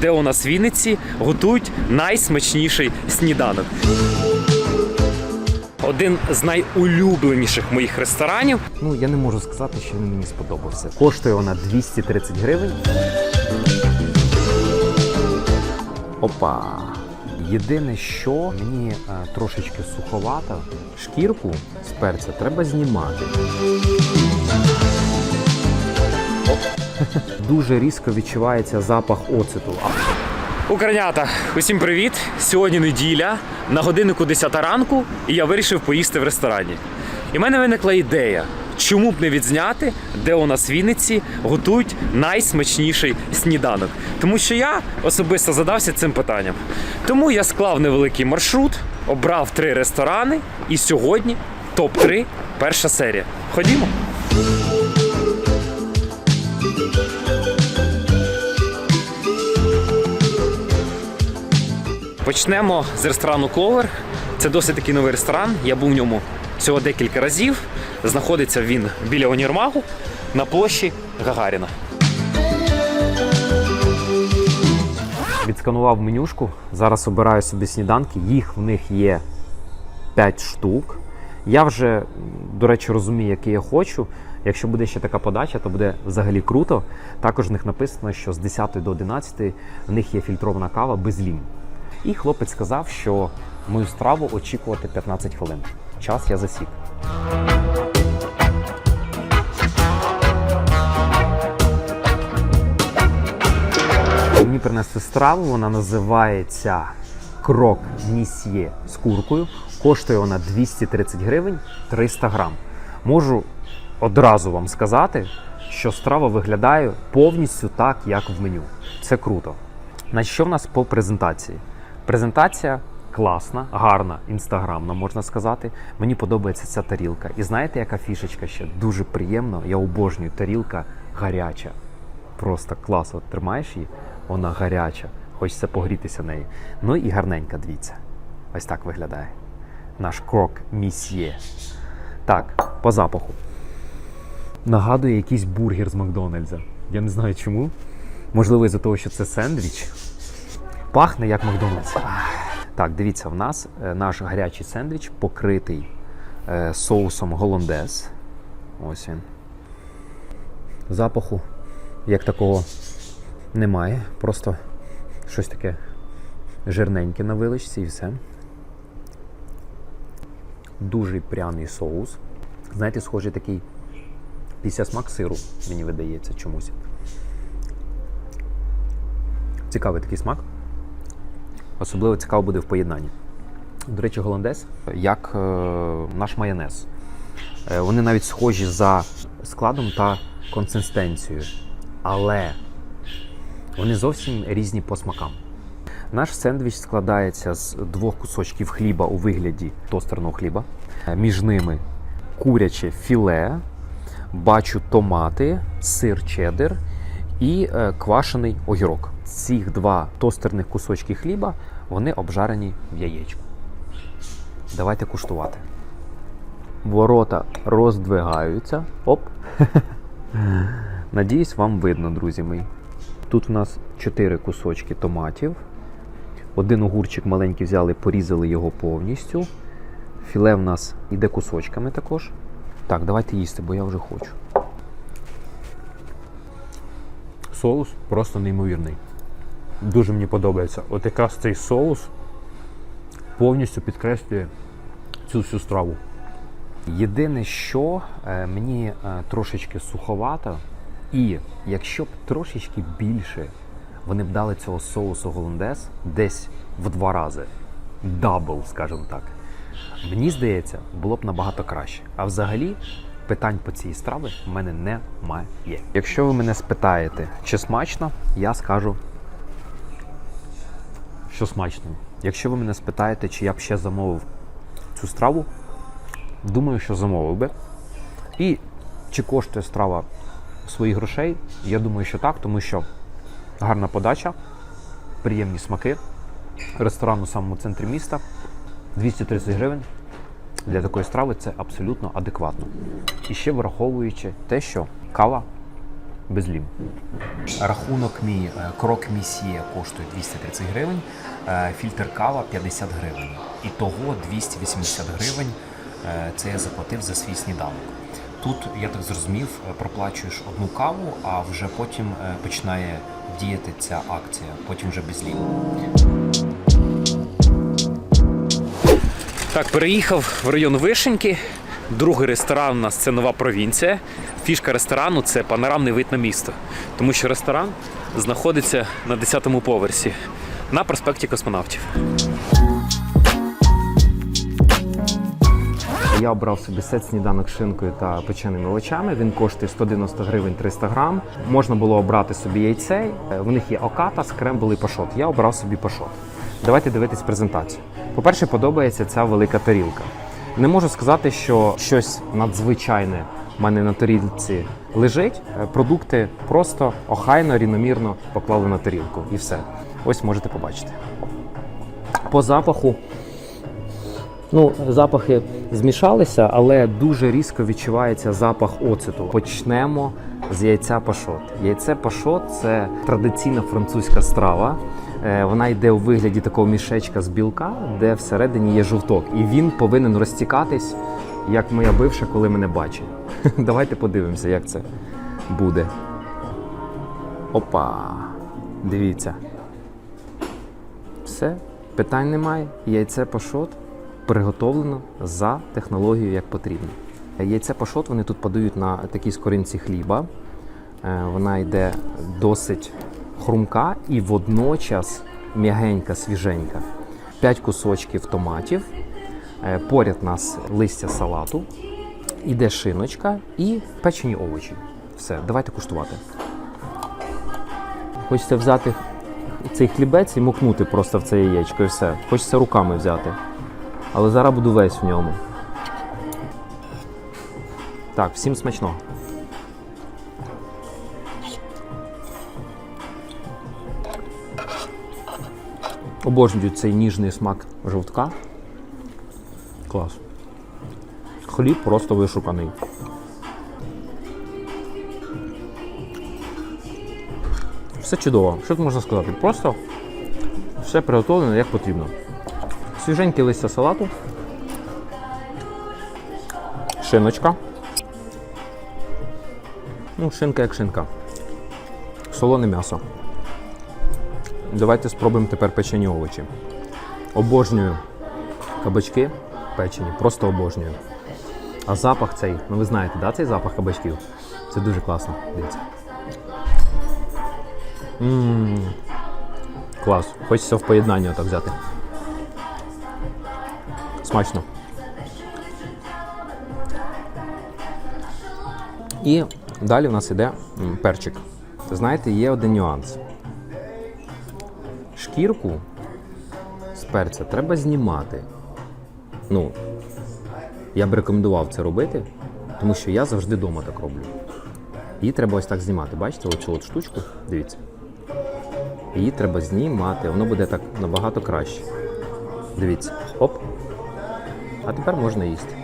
де у нас в Вінниці готують найсмачніший сніданок. Один з найулюбленіших моїх ресторанів. Ну, я не можу сказати, що він мені сподобався. Коштує вона 230 гривень. Опа. Єдине, що мені е, трошечки суховато, шкірку з перця треба знімати. Дуже різко відчувається запах оцету. А, Українята, усім привіт! Сьогодні неділя, на годиннику 10 ранку, і я вирішив поїсти в ресторані. І в мене виникла ідея, чому б не відзняти, де у нас в Вінниці готують найсмачніший сніданок. Тому що я особисто задався цим питанням. Тому я склав невеликий маршрут, обрав три ресторани, і сьогодні топ-3 перша серія. Ходімо. Почнемо з ресторану Кловер. Це досить такий новий ресторан. Я був в ньому всього декілька разів. Знаходиться він біля універмагу на площі Гагаріна. Відсканував менюшку. Зараз обираю собі сніданки. Їх в них є 5 штук. Я вже, до речі, розумію, який я хочу. Якщо буде ще така подача, то буде взагалі круто. Також в них написано, що з 10 до 11 в них є фільтрована кава без лім. І хлопець сказав, що мою страву очікувати 15 хвилин. Час я засік. Мені принесли страву, вона називається крок місьє з куркою. Коштує вона 230 гривень 300 грам. Можу одразу вам сказати, що страва виглядає повністю так, як в меню. Це круто. Значить, що в нас по презентації? Презентація класна, гарна, інстаграмна, можна сказати. Мені подобається ця тарілка. І знаєте, яка фішечка ще? Дуже приємно. Я обожнюю тарілка гаряча. Просто клас. От тримаєш її, вона гаряча. Хочеться погрітися нею. Ну і гарненька, дивіться. Ось так виглядає. Наш крок місьє. Так, по запаху. Нагадує якийсь бургер з Макдональдса. Я не знаю чому. Можливо, із-за того, що це сендвіч. Пахне як Макдональдс. Так, дивіться, в нас е, наш гарячий сендвіч покритий е, соусом голландез. Ось він. Запаху як такого немає. Просто щось таке жирненьке на виличці і все. Дуже пряний соус. Знаєте, схожий такий після смак сиру, мені видається чомусь. Цікавий такий смак. Особливо цікаво буде в поєднанні. До речі, голландез, як е, наш майонез. Е, вони навіть схожі за складом та консистенцією. Але вони зовсім різні по смакам. Наш сендвіч складається з двох кусочків хліба у вигляді тостерного хліба. Е, Між ними куряче філе, бачу томати, сир чеддер і е, квашений огірок. Ці два тостерних кусочки хліба вони обжарені в яєчку. Давайте куштувати. Ворота роздвигаються. Оп. Надіюсь, вам видно, друзі мої. Тут в нас 4 кусочки томатів. Один огурчик маленький взяли, порізали його повністю. Філе в нас іде кусочками також. Так, давайте їсти, бо я вже хочу. Соус просто неймовірний. Дуже мені подобається. От якраз цей соус повністю підкреслює цю всю страву. Єдине, що е, мені е, трошечки суховато, і якщо б трошечки більше вони б дали цього соусу голландез десь в два рази, дабл, скажімо так, мені здається, було б набагато краще. А взагалі, питань по цій страві в мене немає. Якщо ви мене спитаєте, чи смачно, я скажу, що смачно. Якщо ви мене спитаєте, чи я б ще замовив цю страву, думаю, що замовив би. І чи коштує страва своїх грошей? Я думаю, що так, тому що гарна подача, приємні смаки. Ресторан у самому центрі міста 230 гривень. Для такої страви це абсолютно адекватно. І ще враховуючи те, що кава безлім. Рахунок мій е, крок місьє коштує 230 гривень, е, фільтр кава 50 гривень. І того 280 гривень е, це я заплатив за свій сніданок. Тут, я так зрозумів, проплачуєш одну каву, а вже потім починає діяти ця акція, потім вже без безлім. Так, переїхав в район Вишеньки. Другий ресторан у нас це нова провінція. Фішка ресторану це панорамний вид на місто. Тому що ресторан знаходиться на 10-му поверсі на проспекті космонавтів. Я обрав собі сет сніданок шинкою та печеними овочами. Він коштує 190 гривень 300 грам. Можна було обрати собі яйце. В них є оката, скрембл і пашот. Я обрав собі пашот. Давайте дивитись презентацію. По-перше, подобається ця велика тарілка. Не можу сказати, що щось надзвичайне в мене на тарілці лежить. Е, Продукти просто охайно, рівномірно поклали на тарілку. І все. Ось можете побачити. По запаху Ну, запахи змішалися, але дуже різко відчувається запах оцету. Почнемо з яйця пашот. Яйце пашот це традиційна французька страва. Е, Вона йде у вигляді такого мішечка з білка, де всередині є жовток, і він повинен розтікатись, як моя бивша, коли мене бачить. Давайте подивимося, як це буде. Опа! Дивіться. Все, питань немає. Яйце пашот приготовлено за технологією, як потрібно. Яйце пашот вони тут подають на такій скоринці хліба. Е, Вона йде досить хрумка і водночас м'ягенька, свіженька. П'ять кусочків томатів. Е, Поряд нас листя салату, іде шиночка і печені овочі. Все, давайте куштувати. Хочеться взяти цей хлібець і мокнути просто в це яєчко і все. Хочеться руками взяти. Але зараз буду весь в ньому. Так, всім смачно. Обожнюю цей ніжний смак жовтка. Клас. Хліб просто вишуканий. Все чудово. Що тут можна сказати? Просто все приготовлено як потрібно. Свіженьке листя салату. Шиночка. Ну, шинка як шинка. Солоне м'ясо. Давайте спробуємо тепер печені овочі. Обожнюю кабачки печені, просто обожнюю. А запах цей, ну ви знаєте, да, цей запах кабачків? Це дуже класно. Дивіться. Ммм. Клас. Хочеться в поєднанні отак взяти. Смачно. І далі в нас іде перчик. Знаєте, є один нюанс. Шкірку з перця треба знімати. Ну, я б рекомендував це робити, тому що я завжди вдома так роблю. Її треба ось так знімати. Бачите, оцю от штучку? Дивіться. Її треба знімати, воно буде так набагато краще. Дивіться. Оп. А тепер можна їсти.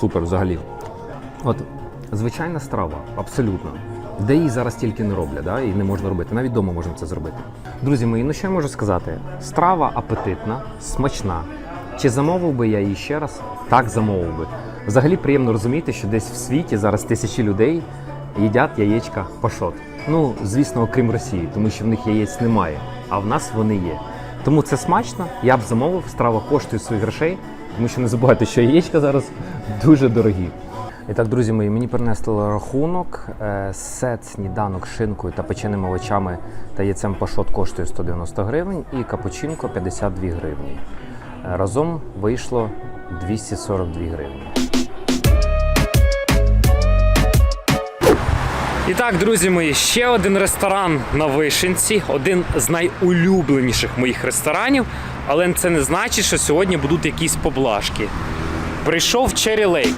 Супер взагалі. От звичайна страва, абсолютно. Де її зараз тільки не роблять, да? і не можна робити. Навіть вдома можна це зробити. Друзі мої, ну що я можу сказати? Страва апетитна, смачна. Чи замовив би я її ще раз? Так, замовив би. Взагалі приємно розуміти, що десь в світі зараз тисячі людей їдять яєчка пашот. Ну, звісно, окрім Росії, тому що в них яєць немає, а в нас вони є. Тому це смачно, я б замовив, страва коштує своїх грошей, тому що не забувайте, що яєчка зараз дуже дорогі. І так, друзі мої, мені принесли рахунок. Е, Сет сніданок з шинкою та печеними овочами та яйцем пашот коштує 190 гривень і капучинко 52 гривні. Е, Разом вийшло 242 гривні. І так, друзі мої, ще один ресторан на Вишенці, один з найулюбленіших моїх ресторанів, але це не значить, що сьогодні будуть якісь поблажки. Прийшов Черрі Лейк.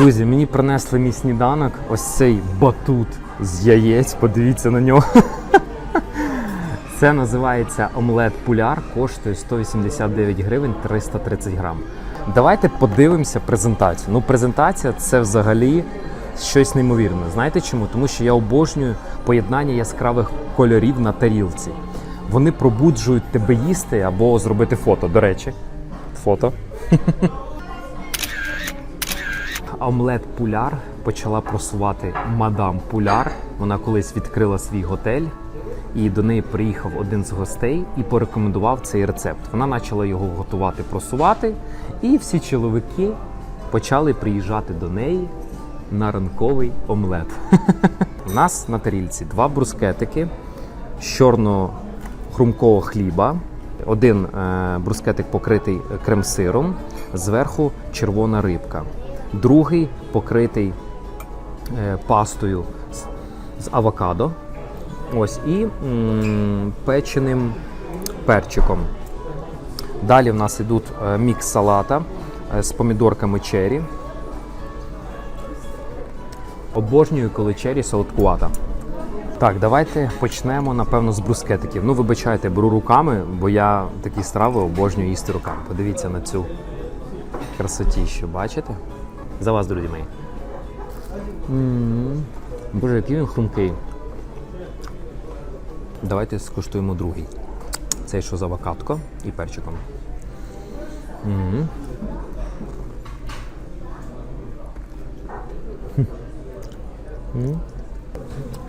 Друзі, мені принесли мій сніданок. Ось цей батут з яєць. Подивіться на нього. Це називається омлет пуляр, коштує 189 гривень 330 грам. Давайте подивимося презентацію. Ну, презентація це взагалі щось неймовірне. Знаєте чому? Тому що я обожнюю поєднання яскравих кольорів на тарілці. Вони пробуджують тебе їсти або зробити фото. До речі, фото. Омлет Пуляр почала просувати мадам Пуляр. Вона колись відкрила свій готель, і до неї приїхав один з гостей і порекомендував цей рецепт. Вона почала його готувати, просувати, і всі чоловіки почали приїжджати до неї на ранковий омлет. У нас на тарілці два брускетики з чорного хрумкового хліба. Один е, брускетик покритий крем-сиром, зверху червона рибка. Другий покритий е, пастою з, авокадо. Ось і м, печеним перчиком. Далі в нас йдуть е, мікс салата е, з помідорками черрі. Обожнюю, коли черрі солодкувата. Так, давайте почнемо, напевно, з брускетиків. Ну, вибачайте, беру руками, бо я такі страви обожнюю їсти руками. Подивіться на цю красотіщу, бачите? За вас, друзі мої. М, Боже, який він хрумкий. Давайте скуштуємо другий. Цей, що з авокадко і перчиком. М. М.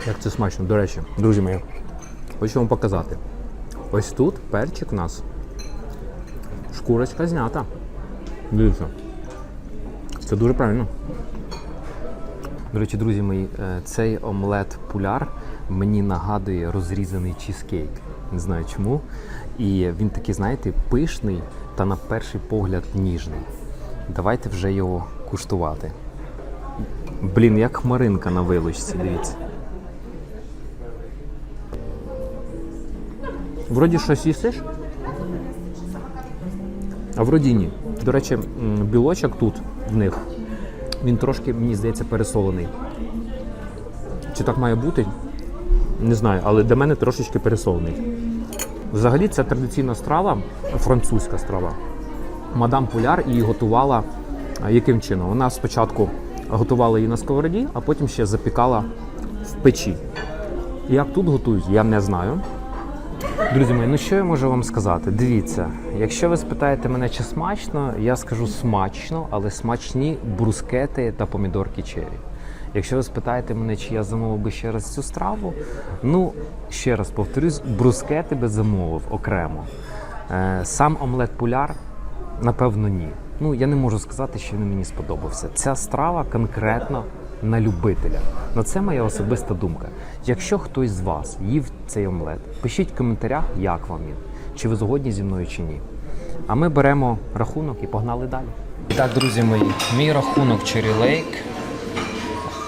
Як це смачно, до речі, друзі мої. Хочу вам показати. Ось тут перчик у нас. Шкурочка знята. Дивіться. Це дуже правильно. До речі, друзі мої, е, цей омлет пуляр мені нагадує розрізаний чізкейк. Не знаю чому. І він такий, знаєте, пишний та на перший погляд ніжний. Давайте вже його куштувати. Блін, як хмаринка на вилочці, дивіться. Вроді щось їсиш? А вроді ні. До речі, білочок тут в них, він трошки, мені здається, пересолений. Чи так має бути? Не знаю, але для мене трошечки пересолений. Взагалі, це традиційна страва, французька страва. Мадам Пуляр її готувала яким чином? Вона спочатку готувала її на сковороді, а потім ще запікала в печі. Як тут готують, я не знаю. Друзі мої, ну що я можу вам сказати? Дивіться, якщо ви спитаєте мене, чи смачно, я скажу смачно, але смачні брускети та помідорки черрі. Якщо ви спитаєте мене, чи я замовив би ще раз цю страву, ну ще раз повторюсь, брускети би замовив окремо. Е, Сам омлет пуляр, напевно, ні. Ну я не можу сказати, що він мені сподобався. Ця страва конкретно на любителя. Ну це моя особиста думка. Якщо хтось з вас їв цей омлет, пишіть в коментарях, як вам він, чи ви згодні зі мною чи ні. А ми беремо рахунок і погнали далі. Так, друзі мої, мій рахунок Lake.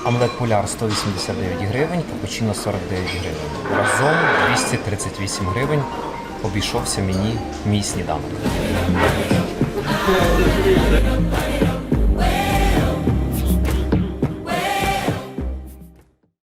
Омлет Поляр 189 гривень, капучино 49 гривень. Разом 238 гривень обійшовся мені мій сніданок.